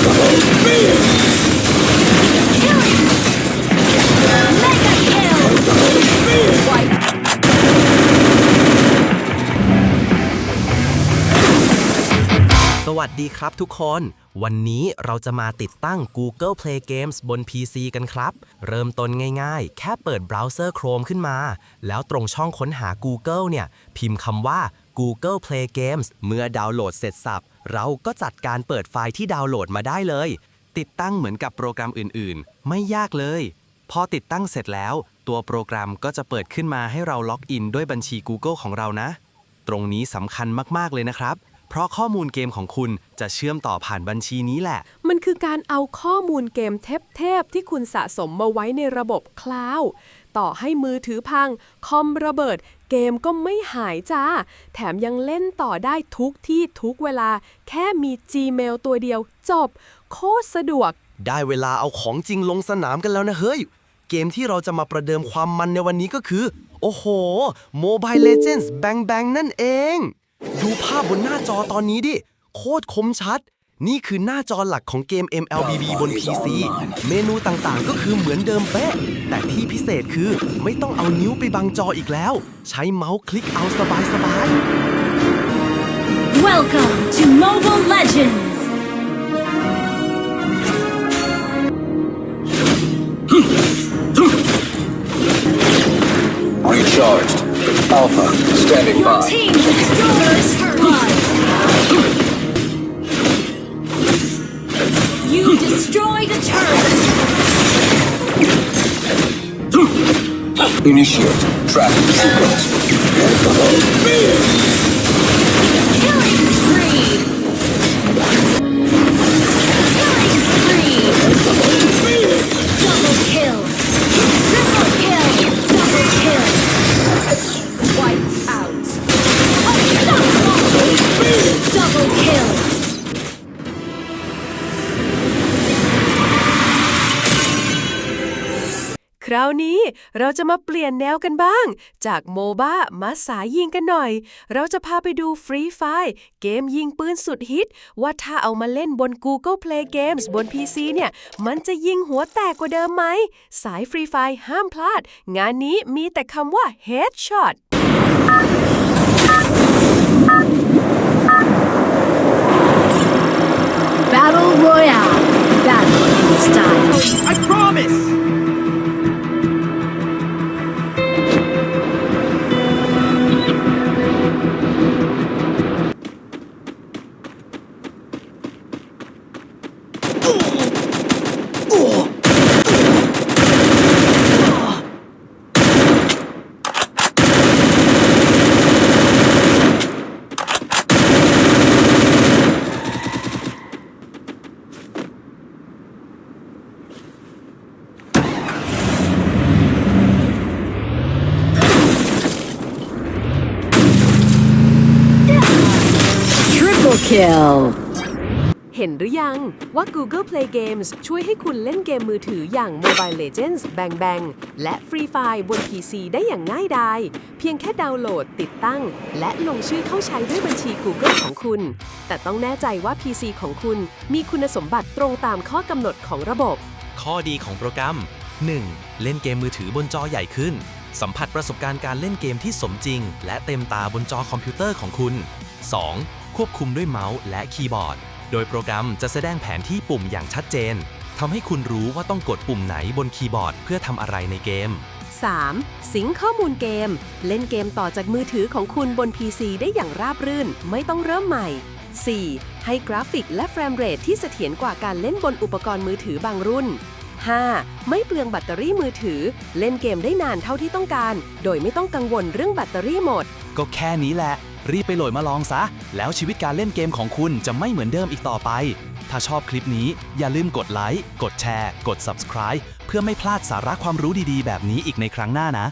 สวัสดีครับทุกคน วันนี้เราจะมาติดตั้ง Google Play Games บน PC กันครับ เริ่มต้นง่ายๆ แค่เปิดเบราว์เซอร์ Chrome ขึ้นมา แล้วตรงช่องค้นหา Google เนี่ย พิมพ์คำว่า Google Play Games เมื่อดาวน์โหลดเสร็จสับ เราก็จัดการเปิดไฟล์ที่ดาวน์โหลดมาได้เลย ติดตั้งเหมือนกับโปรแกรมอื่นๆ ไม่ยากเลย พอติดตั้งเสร็จแล้ว ตัวโปรแกรมก็จะเปิดขึ้นมาให้เราล็อกอินด้วยบัญชี Google ของเรานะ ตรงนี้สำคัญมากๆเลยนะครับ เพราะข้อมูลเกมของคุณจะเชื่อมต่อผ่านบัญชีนี้แหละ มันคือการเอาข้อมูลเกมเทพๆที่คุณสะสมมาไว้ในระบบคลาวด์ ต่อให้มือถือพัง คอมระเบิด เกมก็ไม่หายจ้า แถมยังเล่นต่อได้ทุกที่ทุกเวลา แค่มี Gmail ตัวเดียวจบ โคตรสะดวก ได้เวลาเอาของจริงลงสนามกันแล้วนะเฮ้ย เกมที่เราจะมาประเดิมความมันในวันนี้ก็คือ โอ้โห Mobile Legends Bang Bang นั่นเอง ดูภาพบนหน้าจอตอนนี้ดิ โคตรคมชัด นี่คือหน้าจอหลักของเกม MLBB บน PC เมนูต่างๆ ก็คือเหมือนเดิมเป๊ะ แต่ที่พิเศษคือไม่ต้องเอานิ้วไปบังจออีกแล้ว ใช้เมาส์คลิกเอาสบายๆ Welcome to Mobile Legends! Recharged. Alpha, standing Your by. team destroys blood! Destroyed a turret! Initiate. Tracking sequence. Killing spree! Killing spree! Double kill! Triple kill! Double kill! Wiped out! Oh, Unstoppable! Double kill! คราวนี้เราจะมาเปลี่ยนแนวกันบ้าง จากโมบ้ามาสายยิงกันหน่อย เราจะพาไปดูฟรีไฟเกมยิงปืนสุดฮิต ว่าถ้าเอามาเล่นบน Google Play Games บน PC เนี่ย มันจะยิงหัวแตกกว่าเดิมไหม สายฟรีไฟห้ามพลาด งานนี้มีแต่คำว่า Headshot kill! เห็นหรือยังว่า Google Play Games ช่วยให้คุณเล่นเกมมือถืออย่าง Mobile Legends Bang Bang และ Free Fire บน PC ได้อย่างง่ายดาย เพียงแค่ดาวน์โหลดติดตั้ง และลงชื่อเข้าใช้ด้วยบัญชี Google ของคุณ แต่ต้องแน่ใจว่า PC ของคุณมีคุณสมบัติตรงตามข้อกำหนดของระบบ ข้อดีของโปรแกรม 1. เล่นเกมมือถือบนจอใหญ่ขึ้น สัมผัสประสบการณ์การเล่นเกมที่สมจริง และเต็มตาบนจอคอมพิวเตอร์ของคุณ 2. ควบคุมด้วยเมาส์และคีย์บอร์ด โดยโปรแกรมจะแสดงแผนที่ปุ่มอย่างชัดเจนทำให้คุณรู้ว่าต้องกดปุ่มไหนบนคีย์บอร์ดเพื่อทำอะไรในเกม 3. สิงค์ข้อมูลเกม เล่นเกมต่อจากมือถือของคุณบน PC ได้อย่างราบรื่น ไม่ต้องเริ่มใหม่ 4. ให้กราฟิกและเฟรมเรทที่เสถียรกว่าการเล่นบนอุปกรณ์มือถือบางรุ่น 5. ไม่เปลืองแบตเตอรี่มือถือ เล่นเกมได้นานเท่าที่ต้องการ โดยไม่ต้องกังวลเรื่องแบตเตอรี่หมด ก็แค่นี้แหละ รีบไปโหลดมาลองซะ แล้วชีวิตการเล่นเกมของคุณจะไม่เหมือนเดิมอีกต่อไป ถ้าชอบคลิปนี้อย่าลืมกดไลค์ กดแชร์ กด subscribe เพื่อไม่พลาดสาระความรู้ดีๆ แบบนี้อีกในครั้งหน้านะ